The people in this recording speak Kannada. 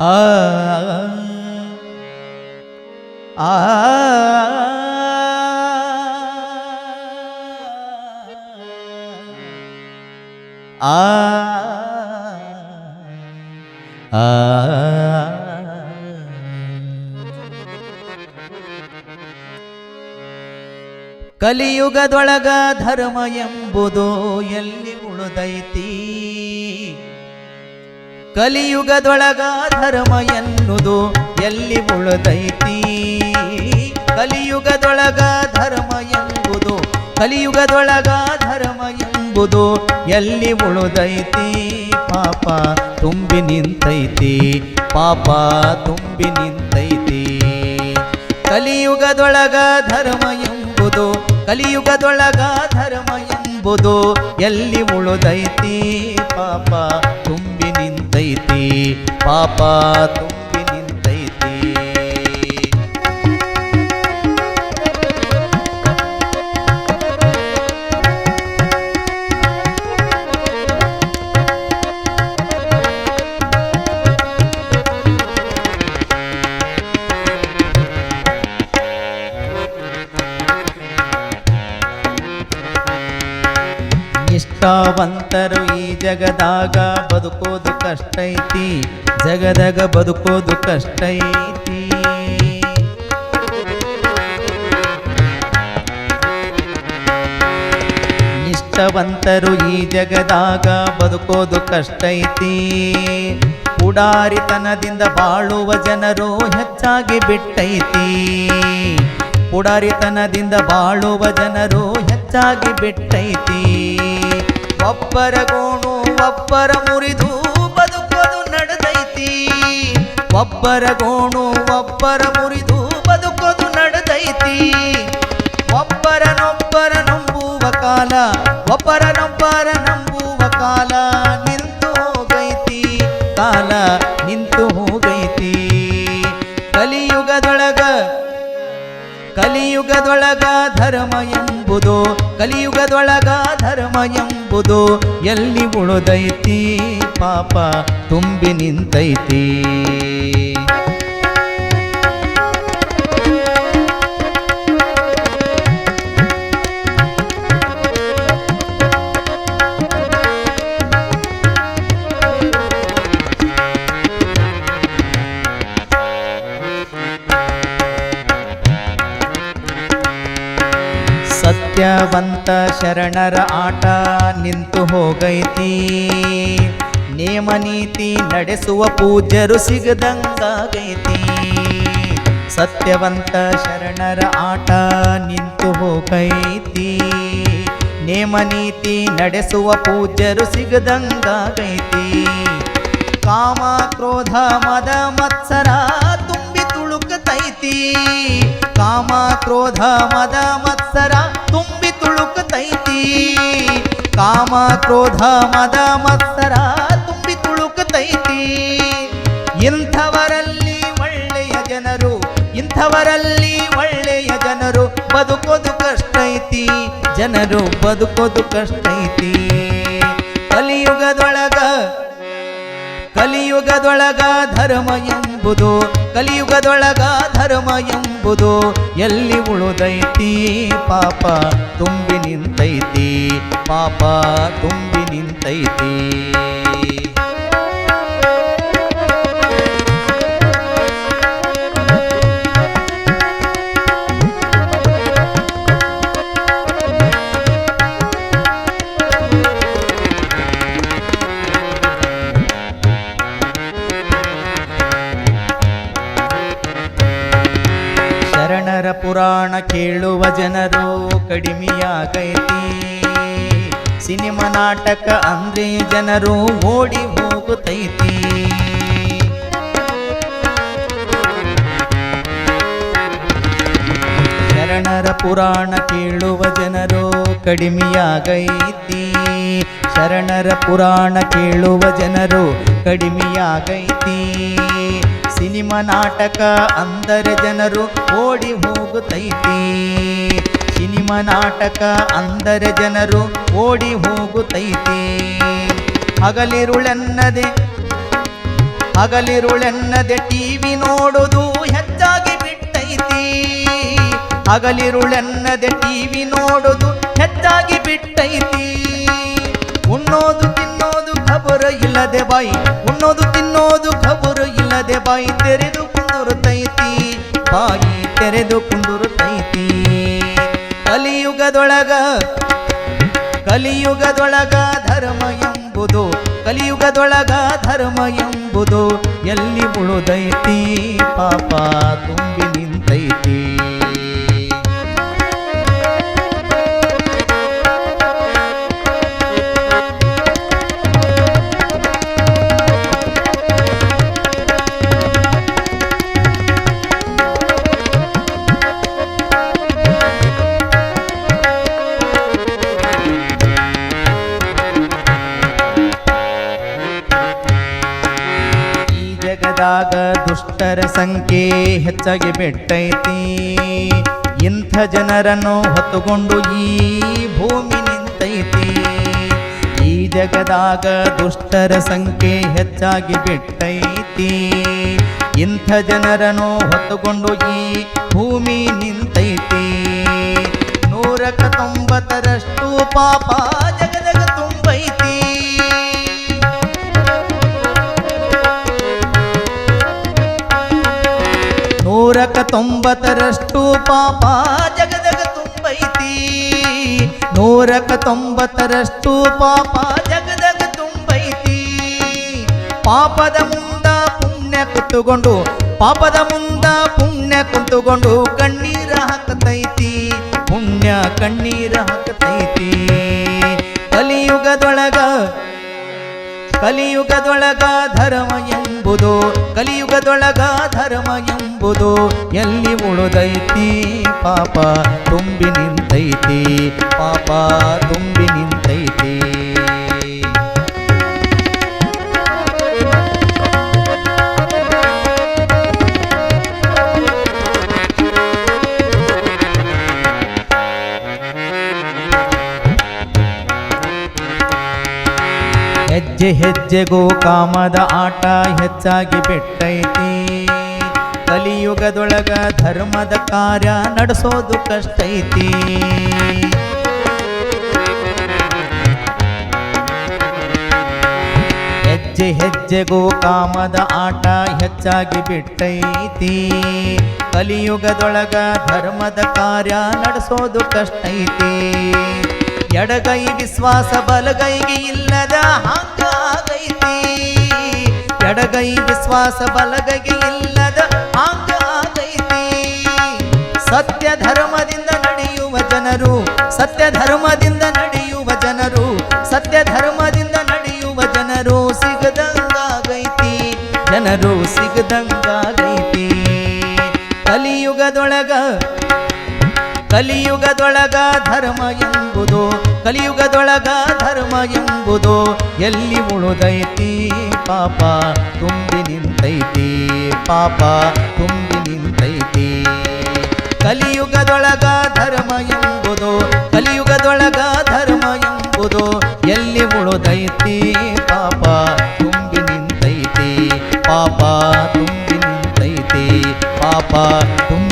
ಆ ಆ ಆ ಕಲಿಯುಗದೊಳಗ ಧರ್ಮ ಎಂಬುದು ಎಲ್ಲಿ ಉಳಿದೈತಿ ಕಲಿಯುಗದೊಳಗ ಧರ್ಮ ಎನ್ನುವುದು ಎಲ್ಲಿ ಉಳಿದೈತಿ? ಕಲಿಯುಗದೊಳಗ ಧರ್ಮ ಎಂಬುದು, ಕಲಿಯುಗದೊಳಗ ಧರ್ಮ ಎಂಬುದು ಎಲ್ಲಿ ಉಳಿದೈತಿ? ಪಾಪ ತುಂಬಿ ನಿಂತೈತಿ, ಪಾಪ ತುಂಬಿ ನಿಂತೈತಿ. ಕಲಿಯುಗದೊಳಗ ಧರ್ಮ ಎಂಬುದು, ಕಲಿಯುಗದೊಳಗ ಧರ್ಮ ಎಂಬುದು ಎಲ್ಲಿ ಉಳಿದೈತಿ? ಪಾಪ ತುಂಬಿ ನಿಂತೈತಿ ಪಾಪ ತುಂಬಿ ನಿಷ್ಠಾವಂತರು ಈ ಜಗದಾಗ ಬದುಕೋದು ಕಷ್ಟ ಐತಿ ಜಗದಾಗ ಬದುಕೋದು ಕಷ್ಟ ಐತಿ ನಿಷ್ಠವಂತರು ಈ ಜಗದಾಗ ಬದುಕೋದು ಕಷ್ಟ ಐತಿ ಉಡಾರಿತನದಿಂದ ಬಾಳುವ ಜನರು ಹೆಚ್ಚಾಗಿ ಬಿಟ್ಟೈತಿ. ಉಡಾರಿತನದಿಂದ ಬಾಳುವ ಜನರು ಹೆಚ್ಚಾಗಿ ಬಿಟ್ಟೈತಿ. ಒಬ್ಬರ ಗೋಣು, ಒಬ್ಬರ ಮುರಿದು ಬದುಕೋದು ನಡೆದೈತಿ. ಒಬ್ಬರ ಗೋಣು, ಒಬ್ಬರ ಮುರಿದು ಬದುಕೋದು ನಡೆದೈತಿ. ಒಬ್ಬರನೊಬ್ಬರ ನಂಬುವ ಕಾಲ, ಒಬ್ಬರನೊಬ್ಬರ ನಂಬುವ ಕಾಲ ನಿಂತು ಹೋಗೈತಿ. ಕಾಲ ನಿಂತು ಹೋಗೈತಿ. ಕಲಿಯುಗದೊಳಗ ಕಲಿಯುಗದೊಳಗ ಧರ್ಮ ಎಂಬುದು ಕಲಿಯುಗದೊಳಗ ಧರ್ಮ ಎಂಬುದು ಎಲ್ಲಿ ಉಳಿದೈತಿ ಪಾಪ ತುಂಬಿ ನಿಂತೈತಿ. ಸತ್ಯವಂತ ಶರಣರ ಆಟ ನಿಂತು ಹೋಗೈತಿ. ನೇಮ ನೀತಿ ನಡೆಸುವ ಪೂಜ್ಯರು ಸಿಗದಂಗಾಗೈತಿ. ಸತ್ಯವಂತ ಶರಣರ ಆಟ ನಿಂತು ಹೋಗೈತಿ. ನೇಮ ನೀತಿ ನಡೆಸುವ ಪೂಜ್ಯರು ಸಿಗದಂಗಾಗೈತಿ. ಕಾಮ, ಕ್ರೋಧ, ಮದ, ಮತ್ಸರ ತುಂಬಿ ತುಳುಕತೈತಿ. ಕಾಮ ಕ್ರೋಧ ಮದ ಮತ್ಸರ ತುಂಬಿ ತುಳುಕತೈತಿ. ಕಾಮ ಕ್ರೋಧ ಮದ ಮತ್ಸರ ತುಂಬಿ ತುಳುಕತೈತಿ. ಇಂಥವರಲ್ಲಿ ಒಳ್ಳೆಯ ಜನರು, ಇಂಥವರಲ್ಲಿ ಒಳ್ಳೆಯ ಜನರು ಬದುಕೋದು ಕಷ್ಟ ಐತಿ. ಜನರು ಬದುಕೋದು ಕಷ್ಟ ಐತಿ. ಕಲಿಯುಗದೊಳಗ ಕಲಿಯುಗದೊಳಗ ಧರ್ಮ ಎಂಬುದು ಕಲಿಯುಗದೊಳಗ ಧರ್ಮ ಎಂಬುದು ಎಲ್ಲಿ ಉಳುದೈತಿ ಪಾಪ ತುಂಬಿ ನಿಂತೈತಿ ಪಾಪ ತುಂಬಿ ನಿಂತೈತಿ. ಪುರಾಣ ಕೇಳುವ ಜನರು ಕಡಿಮೆಯಾಗೈತಿ. ಸಿನಿಮಾ ನಾಟಕ ಅಂದ್ರೆ ಜನರು ಓಡಿ ಹೋಗುತ್ತೈತಿ ಶರಣರ ಪುರಾಣ ಕೇಳುವ ಜನರು ಕಡಿಮೆಯಾಗೈತಿ. ಶರಣರ ಪುರಾಣ ಕೇಳುವ ಜನರು ಕಡಿಮೆಯಾಗೈತಿ. ಸಿನಿಮಾ ನಾಟಕ ಅಂದರೆ ಜನರು ಓಡಿ ಹೋಗುತ್ತೈತಿ. ಸಿನಿಮಾ ನಾಟಕ ಅಂದರೆ ಜನರು ಓಡಿ ಹೋಗುತ್ತೈತಿ. ಹಗಲಿರುಳೆನ್ನದೆ ಹಗಲಿರುಳೆನ್ನದೆ ಟಿವಿ ನೋಡುದು ಹೆಚ್ಚಾಗಿ ಬಿಟ್ಟೈತಿ. ಹಗಲಿರುಳೆನ್ನದೆ ಟಿವಿ ನೋಡುದು ಹೆಚ್ಚಾಗಿ ಬಿಟ್ಟೈತಿ. ಉಣ್ಣೋದು ತಿನ್ನೋದು ಖಬರ ಇಲ್ಲದೆ ಬಾಯಿ, ಉಣ್ಣೋದು ತಿನ್ನೋದು ಖಬರ ಇಲ್ಲದೆ ಬಾಯಿ ತೆರೆದು ಕುಂದುರುತ್ತೈತಿ ಬಾಯಿ ತೆರೆದು ಕುಂದುರುತ್ತೈತಿ ಕಲಿಯುಗದೊಳಗ ಕಲಿಯುಗದೊಳಗ ಧರ್ಮ ಎಂಬುದು, ಕಲಿಯುಗದೊಳಗ ಧರ್ಮ ಎಂಬುದು ಎಲ್ಲಿ ಮುಳುದೈತಿ ಪಾಪ ತುಂಬಿ ನಿಂತೈತಿ ಜಗದಾಗ ದುಷ್ಟರ ಸಂಖ್ಯೆ ಹೆಚ್ಚಾಗಿ ಬಿಟ್ಟೈತಿ. ಇಂಥ ಜನರನ್ನು ಹೊತ್ತುಕೊಂಡು ಈ ಭೂಮಿ ನಿಂತೈತಿ. ಈ ಜಗದಾಗ ದುಷ್ಟರ ಸಂಖ್ಯೆ ಹೆಚ್ಚಾಗಿ ಬಿಟ್ಟೈತಿ. ಇಂಥ ಜನರನ್ನು ಹೊತ್ತುಕೊಂಡು ಈ ಭೂಮಿ ನಿಂತೈತಿ. ನೂರಕ ತೊಂಬತ್ತರಷ್ಟು ಪಾಪ ನೂರಕ ತೊಂಬತ್ತರಷ್ಟು ಪಾಪ ಜಗದಗ ತುಂಬೈತಿ. ನೂರಕ ತೊಂಬತ್ತರಷ್ಟು ಪಾಪ ಜಗದಗ ತುಂಬೈತಿ. ಪಾಪದ ಮುಂದ ಪುಣ್ಯ ಕುತ್ತುಕೊಂಡು, ಪಾಪದ ಮುಂದ ಪುಣ್ಯ ಕುಂತುಕೊಂಡು ಕಣ್ಣೀರ ಹಾಕತೈತಿ. ಪುಣ್ಯ ಕಣ್ಣೀರ ಹಾಕತೈತಿ. ಕಲಿಯುಗದೊಳಗ ಕಲಿಯುಗದೊಳಗ ಧರ್ಮ ಎಂಬುದು ಕಲಿಯುಗದೊಳಗ ಧರ್ಮ ಎಂಬುದು ಎಲ್ಲಿ ಉಳುದೈತಿ ಪಾಪ ತುಂಬಿ ನಿಂತೈತಿ ಪಾಪ ತುಂಬಿ ನಿಂತೈತಿ. ಹೆಜ್ಜೆ ಹೆಜ್ಜೆಗೂ ಕಾಮದ ಆಟ ಹೆಚ್ಚಾಗಿ ಬಿಟ್ಟೈತಿ. ಕಲಿಯುಗದೊಳಗ ಧರ್ಮದ ಕಾರ್ಯ ನಡೆಸೋದು ಕಷ್ಟೈತಿ. ಹೆಜ್ಜೆ ಹೆಜ್ಜೆಗೂ ಕಾಮದ ಆಟ ಹೆಚ್ಚಾಗಿ ಬಿಟ್ಟೈತಿ. ಕಲಿಯುಗದೊಳಗ ಧರ್ಮದ ಕಾರ್ಯ ನಡೆಸೋದು ಕಷ್ಟೈತಿ. ಎಡಗೈ ವಿಶ್ವಾಸ ಬಲಗೈಗೆ ಇಲ್ಲದ ಹಾಂಗಾಗೈತಿ. ಎಡಗೈ ವಿಶ್ವಾಸ ಬಲಗೈಗೆ ಇಲ್ಲದ ಹಾಂಗಾಗೈತಿ. ಸತ್ಯ ಧರ್ಮದಿಂದ ನಡೆಯುವ ಜನರು ಸತ್ಯ ಧರ್ಮದಿಂದ ಕಲಿಯುಗದೊಳಗ ಧರ್ಮ ಎಂಬುದು, ಕಲಿಯುಗದೊಳಗ ಧರ್ಮ ಎಂಬುದು, ಎಲ್ಲಿ ಮುಳುದೈತಿ ಪಾಪ, ತುಂಬಿ ನಿಂತೈತಿ ಪಾಪ, ತುಂಬಿ ನಿಂತೈತಿ. ಕಲಿಯುಗದೊಳಗ ಧರ್ಮ ಎಂಬುದು, ಕಲಿಯುಗದೊಳಗ ಧರ್ಮ ಎಂಬುದು, ಎಲ್ಲಿ ಮುಳುದೈತಿ ಪಾಪ, ತುಂಬಿ ನಿಂತೈತಿ ಪಾಪ, ತುಂಬಿ ನಿಂತೈತಿ ಪಾಪ, ತುಂಬಿ